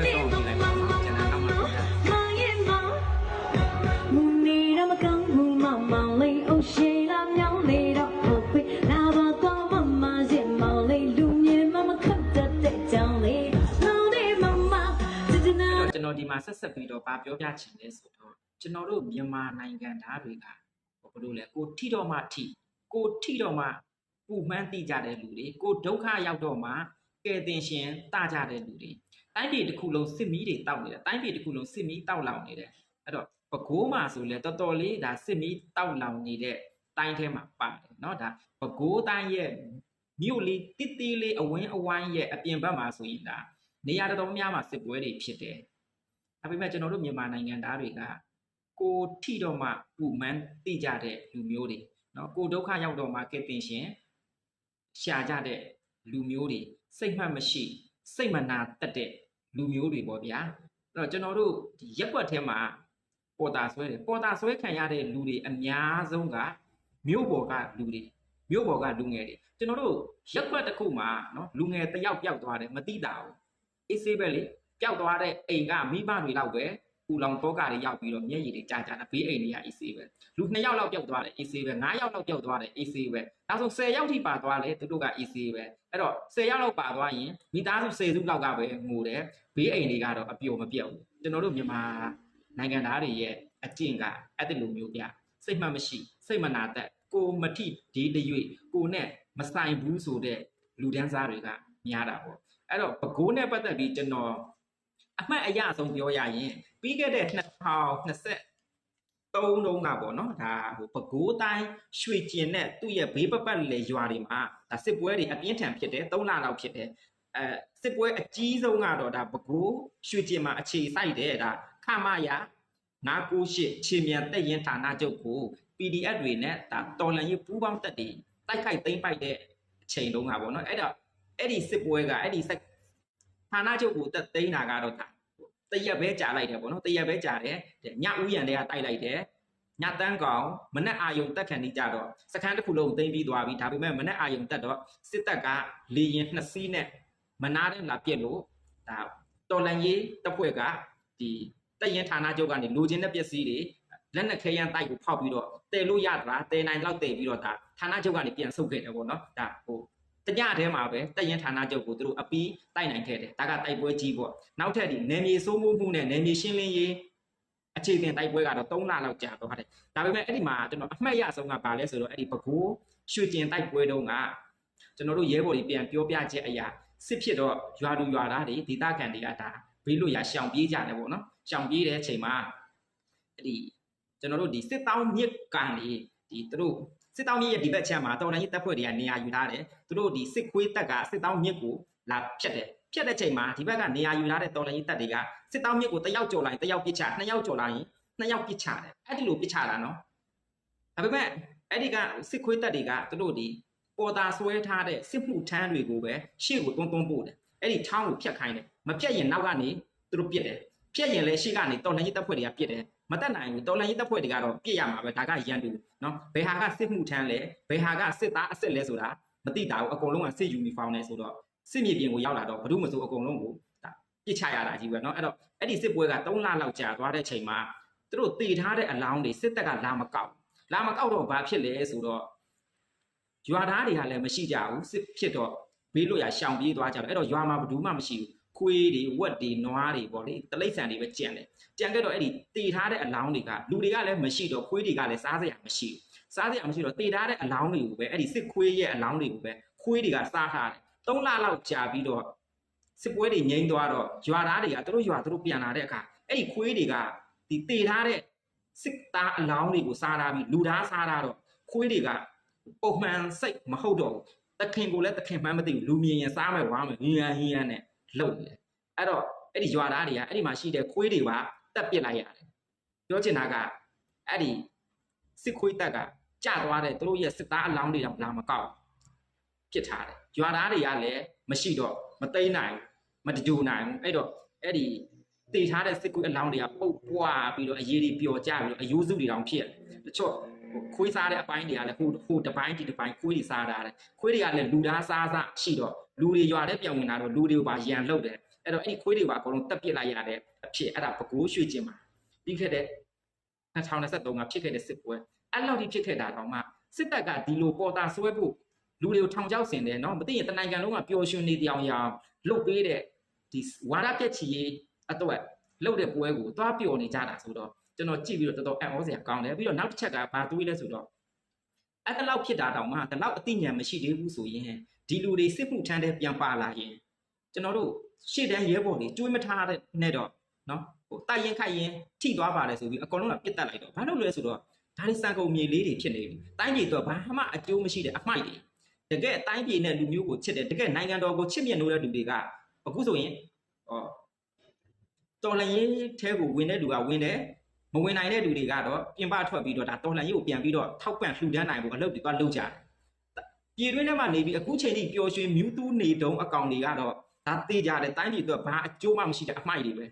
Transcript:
အတွက်တော့ပြလိုက်ပါနော်ကျွန်တော်နောက်မှပြတာကျွန်တော်ဒီမှာဆက်ဆက်ပြီးတော့ပြောပြချင်တယ်ဆိုတော့ကျွန်တော်တို့မြန်မာနိုင်ငံသားတွေကဘယ်လိုလဲကိုထိတော့မှထိကိုထိတော့မှပူမှန်းတိကြတဲ့လူတွေကိုဒုက္ခရောက်တော့မှကဲတင်ရှင်တကြတဲ့လူတွေ တိုင်းပြည်တစ်ခုလုံးစစ်မီးတွေတောက်နေတယ်တိုင်းပြည်တစ်ခုလုံးစစ်မီးတောက်လောင်နေတယ်အဲ့တော့ပကိုးမှာဆိုလဲတော်တော်လေးဒါစစ်မီးတောက်လောင်နေတဲ့တိုင်းထဲမှာပါတယ်เนาะဒါပကိုးတိုင်းရဲ့မြို့လေးတိတိလေးအဝင်းအဝိုင်းရဲ့အပြင်ဘက်မှာဆိုရင်ဒါနေရာတော်တော်များများမှာစစ်ပွဲတွေဖြစ်တယ် ဒါပေမဲ့ကျွန်တော်တို့မြန်မာနိုင်ငံသားတွေကကိုထိတော့မှပူမှန်းသိကြတဲ့လူမျိုးတွေเนาะကိုဒုက္ခရောက်တော့မှကဲတင်ရှင်ရှာကြတဲ့လူမျိုးတွေစိတ်မှတ်မရှိ စိတ်မနာတက်တဲ့လူမျိုးတွေပေါ့ဗျာအဲ့တော့ကျွန်တော်တို့ဒီရက်ွက်ထဲမှာပေါ်တာဆွဲတယ်ပေါ်တာဆွဲခံရတဲ့လူတွေအများဆုံးကမြို့ပေါ်ကလူတွေမြို့ပေါ်ကလူငယ်တွေကျွန်တော်တို့ရက်ွက်တစ်ခုမှာနော်လူငယ်တယောက်ပျောက်သွားတယ်မသိတာဘူးအေးဆေးပဲလေပျောက်သွားတဲ့အိမ်ကမိဘတွေလောက်ပဲ လောင်တောကတွေရောက်ပြီးတော့မျက်ရည်တွေကြာကြာတာဘေးအိမ်တွေကအေးဆေးပဲလူ2ယောက်လောက်ပျောက်သွားတယ်အေးဆေးပဲ9ယောက်လောက်ပျောက်သွားတယ်အေးဆေးပဲဒါဆို10ယောက်ထိပါသွားလေသူတို့ကအေးဆေးပဲအဲ့တော့10ယောက်လောက်ပါသွားရင်မိသားစု10စုလောက်ကပဲငိုတယ်ဘေးအိမ်တွေကတော့အပျော်မပြောက်ဘူးကျွန်တော်တို့မြန်မာနိုင်ငံသားတွေရဲ့အကျင့်ကအဲ့ဒီလိုမျိုးပြစိတ်မှတ်မရှိစိတ်မနာတတ်ကိုမထိဒီတရွေ့ကိုနဲ့မဆိုင်ဘူးဆိုတဲ့လူဒန်းစားတွေကများတာပေါ့အဲ့တော့ဘကိုးနဲ့ပတ်သက်ပြီးကျွန်တော် အမှတ်အရဆုံးပြောရရင်ပြီးခဲ့တဲ့2020တုံးတုံးကပေါ့နော်ဒါဟိုပဲခူးတိုင်းရွှေကျင်နဲ့သူ့ရဲ့ဘေးပပတ်လေရွာတွေမှာဒါစစ်ပွဲတွေအပြင်းထန်ဖြစ်တယ်3လလောက်ဖြစ်တယ်အဲစစ်ပွဲအကြီးဆုံးကတော့ဒါပဲခူးရွှေကျင်မှာအခြေစိုက်တယ်ဒါခမရ998ခြေမြန်တက်ရင်ဌာနချုပ်ကို PDF တွေနဲ့ဒါတော်လန်ရေးပူးပေါင်းတက်တွေတိုက်ခိုက်သိမ်းပိုက်တဲ့အချိန်တုန်းကပေါ့နော်အဲ့တော့အဲ့ဒီစစ်ပွဲကအဲ့ဒီစက် ဌာနချုပ်ကိုတက်သိမ်းတာကတော့ဒါတရက်ပဲကြာလိုက်တယ်ပေါ့နော်တရက်ပဲကြာတယ်တဲ့ညဥယျံတွေကတိုက်လိုက်တယ်ညတန်းကောင်မနဲ့အာယုံတက်ခံနေကြတော့စခန်းတစ်ခုလုံးသိမ်းပြီးသွားပြီဒါပေမဲ့မနဲ့အာယုံတက်တော့စစ်တပ်ကလေရင်နှစ်စီးနဲ့မနာတဲ့လာပြစ်လို့ဒါတော်လန်ရေးတပ်ဖွဲ့ကဒီတက်ရင်ဌာနချုပ်ကနေလိုချင်တဲ့ပစ္စည်းတွေလက်နက်ခဲယမ်းတိုက်ကိုဖောက်ပြီးတော့တဲလို့ရတာတဲနိုင်လောက်တဲပြီးတော့ဒါဌာနချုပ်ကနေပြန်ဆုတ်ခဲ့တယ်ပေါ့နော်ဒါဟို တညထဲမှာပဲတက်ရင်ဌာနချုပ်ကိုသူတို့အပီးတိုက်နိုင်ခဲ့တယ်ဒါကတိုက်ပွဲကြီးပေါ့နောက်ထပ်ဒီနယ်မြေစိုးမိုးမှုနဲ့နယ်မြေရှင်းလင်းရေးအခြေတင်တိုက်ပွဲကတော့3လလောက်ကြာသွားတယ်ဒါပေမဲ့အဲ့ဒီမှာကျွန်တော်အမှတ်ရဆုံးကဘာလဲဆိုတော့အဲ့ဒီပဲခူးရွှေကျင်တိုက်ပွဲတုန်းကကျွန်တော်တို့ရဲဘော်တွေပြန်ပြောပြချက်အရာစစ်ဖြစ်တော့ရွာသူရွာသားတွေဒေသခံတွေကဒါဘေးလို့ရရှောင်ပြေးကြတယ်ပေါ့နော်ရှောင်ပြေးတဲ့အချိန်မှာအဲ့ဒီကျွန်တော်တို့ဒီစစ်တောင်းမြစ်ကန်တွေ ဒီသူတို့စစ်တောင်းမြစ်ရဲ့ဒီဘက်ချက်မှာတော်လိုင်းရေးတပ်ဖွဲ့တွေကနေရာယူထားတယ်သူတို့ဒီစစ်ခွေးတပ်ကစစ်တောင်းမြစ်ကိုလာဖြတ်တယ်ဖြတ်တဲ့ချိန်မှာဒီဘက်ကနေရာယူလာတဲ့တော်လိုင်းရေးတပ်တွေကစစ်တောင်းမြစ်ကိုတစ်ယောက်ကြော်လိုက်တစ်ယောက်ပစ်ချနှစ်ယောက်ကြော်လိုက်ရင်နှစ်ယောက်ပစ်ချတယ်အဲ့ဒီလိုပစ်ချတာနော်ဒါပေမဲ့အဲ့ဒီကစစ်ခွေးတပ်တွေကသူတို့ဒီပေါ်တာဆွဲထားတဲ့စစ်မှုထမ်းတွေကိုပဲရှေ့ကိုတွန်းတွန်းပို့တယ်အဲ့ဒီချောင်းကိုဖြတ်ခိုင်းတယ်မဖြတ်ရင်နောက်ကနေသူတို့ပစ်တယ်ဖြတ်ရင်လည်းရှေ့ကနေတော်လိုင်းရေးတပ်ဖွဲ့တွေကပစ်တယ် မတက်နိုင်ဘူးတော်လန်ရေးတပ်ဖွဲ့တွေကတော့ပြစ်ရမှာပဲဒါကရန်တူနော်ဘယ်ဟာကစစ်မှုထမ်းလဲဘယ်ဟာကစစ်သားအစစ်လဲဆိုတာမသိတာဘူးအကုန်လုံးကစစ်ယူနီဖောင်းနဲ့ဆိုတော့စစ်မြေပြင်ကိုရောက်လာတော့ဘာလို့မဆိုအကုန်လုံးကိုဒါပြစ်ချရတာကြီးပဲနော်အဲ့တော့အဲ့ဒီစစ်ပွဲက3လလောက်ကြာသွားတဲ့အချိန်မှာသူတို့တည်ထားတဲ့အလောင်းတွေစစ်တပ်ကလာမကောက်လာမကောက်တော့ဘာဖြစ်လဲဆိုတော့ရွာသားတွေဟာလည်းမရှိကြဘူးစစ်ဖြစ်တော့ဘေးလွတ်ရာရှောင်ပြေးသွားကြတယ်အဲ့တော့ရွာမှာဘာလို့မှမရှိဘူး ခွေးတွေဝက်တွေနွားတွေပေါ့လေတလိษံတွေပဲကြံတယ်ကြံခဲ့တော့အဲ့ဒီတည်ထားတဲ့အလောင်းတွေကလူတွေကလည်းမရှိတော့ခွေးတွေကလည်းစားစရာမရှိဘူးစားစရာမရှိတော့တေထားတဲ့အလောင်းတွေကိုပဲအဲ့ဒီစစ်ခွေးရဲ့အလောင်းတွေကိုပဲခွေးတွေကစားထားတယ်၃လလောက်ကြာပြီးတော့စစ်ပွဲတွေငြိမ်းသွားတော့ရွာသားတွေကသူတို့ရွာသူတို့ပြန်လာတဲ့အခါအဲ့ဒီခွေးတွေကဒီတေထားတဲ့စစ်သားအလောင်းတွေကိုစားထားပြီးလူသားစားထားတော့ခွေးတွေကပုံမှန်စိတ်မဟုတ်တော့ဘူးတခင်ကိုလည်းတခင်မှန်းမသိဘူးလူမြင်ရင်စားမယ်ဝါမယ်ဟင်းရဟင်းရနဲ့ လှုပ်နေတယ်အဲ့တော့အဲ့ဒီရွာသားတွေကအဲ့ဒီမှာရှိတဲ့ခွေးတွေပါတက်ပစ်လိုက်ရတယ်ပြောချင်တာကအဲ့ဒီစစ်ခွေးတက်ကကြာသွားတဲ့သူတို့ရဲ့စစ်သားအလောင်းတွေတော့လာမကောက်ပစ်ထားတယ်ရွာသားတွေကလည်းမရှိတော့မသိမ်းနိုင်ဘူးမတကြူနိုင်ဘူးအဲ့တော့အဲ့ဒီတည်ထားတဲ့စစ်ခွေးအလောင်းတွေကပုတ်ပွားပြီးတော့အရေးတွေပျော်ကျပြီးတော့အယိုးစုတွေတောင်ဖြစ်တယ်တချို့ ခွေးစားတဲ့အပိုင်းတွေကလည်းဟိုဟိုတစ်ပိုင်းဒီတစ်ပိုင်းခွေးတွေစားတာတယ်ခွေးတွေကလည်းလူသားစားစားရှိတော့လူတွေရွာတဲ့ပြောင်းဝင်လာတော့လူတွေကိုပါရန်လုတ်တယ်အဲ့တော့အဲ့ဒီခွေးတွေပါအကုန်လုံးတက်ပစ်လိုက်ရတဲ့အဖြစ်အဲ့ဒါပကိုးရွှေ့ခြင်းမှာပြီးခဲ့တဲ့2023ကဖြစ်ခဲ့တဲ့စစ်ပွဲအဲ့လောက်ထိဖြစ်ခဲ့တာတော့မှစစ်တပ်ကဒီလိုပေါ်တာဆွဲဖို့လူတွေကိုထောင်ချောက်ဆင်တယ်နော်မသိရင်တနိုင်ငံလုံးကပျော်ရွှင်နေတရားအောင်ရအောင်လုတ်ပေးတဲ့ဒီဝါရပြက်ချီရေးအတွက်လှုပ်တဲ့ပွဲကိုသွားပျော်နေကြတာဆိုတော့ ကျွန်တော်ကြည့်ပြီးတော့တော်တော်အံ့ဩစရာကောင်းတယ်ပြီးတော့နောက်တစ်ချက်ကဘာတွေးလဲဆိုတော့အဲ့တလောက်ဖြစ်တာတောင်မှတလောက်အသိဉာဏ်မရှိသေးဘူးဆိုရင်ဒီလူတွေစစ်မှုထမ်းတဲ့ပြန်ပါလာရင်ကျွန်တော်တို့ရှေ့တန်းရဲဘော်တွေတွေးမထားတဲ့နဲ့တော့နော်ဟိုတိုက်ရင်ခိုက်ရင်ထိသွားပါတယ်ဆိုပြီးအကောင်လုံးကပြစ်တက်လိုက်တော့ဘာလို့လဲဆိုတော့ဒါတွေစံကုန်မြေလေးတွေဖြစ်နေပြီတိုင်းပြည်တော့ဘာမှအကျိုးမရှိတဲ့အမိုက်တွေတကယ်တိုင်းပြည်နဲ့လူမျိုးကိုချစ်တယ်တကယ်နိုင်ငံတော်ကိုချစ်မြတ်လို့တဲ့လူတွေကအခုဆိုရင်ဟောတော်လှန်ရေးထဲကိုဝင်တဲ့လူကဝင်တယ် မဝင်နိုင်တဲ့လူတွေကတော့ပြင်ပထွက်ပြီးတော့ဒါတော်လှန်ရေးကိုပြန်ပြီးတော့ထောက်ပံ့လှူဒန်းနိုင်ဖို့အလုပ်တွေသွားလုပ်ကြတယ်ပြည်တွင်းထဲမှာနေပြီးအခုချိန်ထိပျော်ရွှင်မြူးတူးနေတုံးအကောင်တွေကတော့ဒါသေးကြတယ်တိုင်းပြည်အတွက်ဘာအကျိုးမှမရှိတဲ့အမိုက်တွေပဲ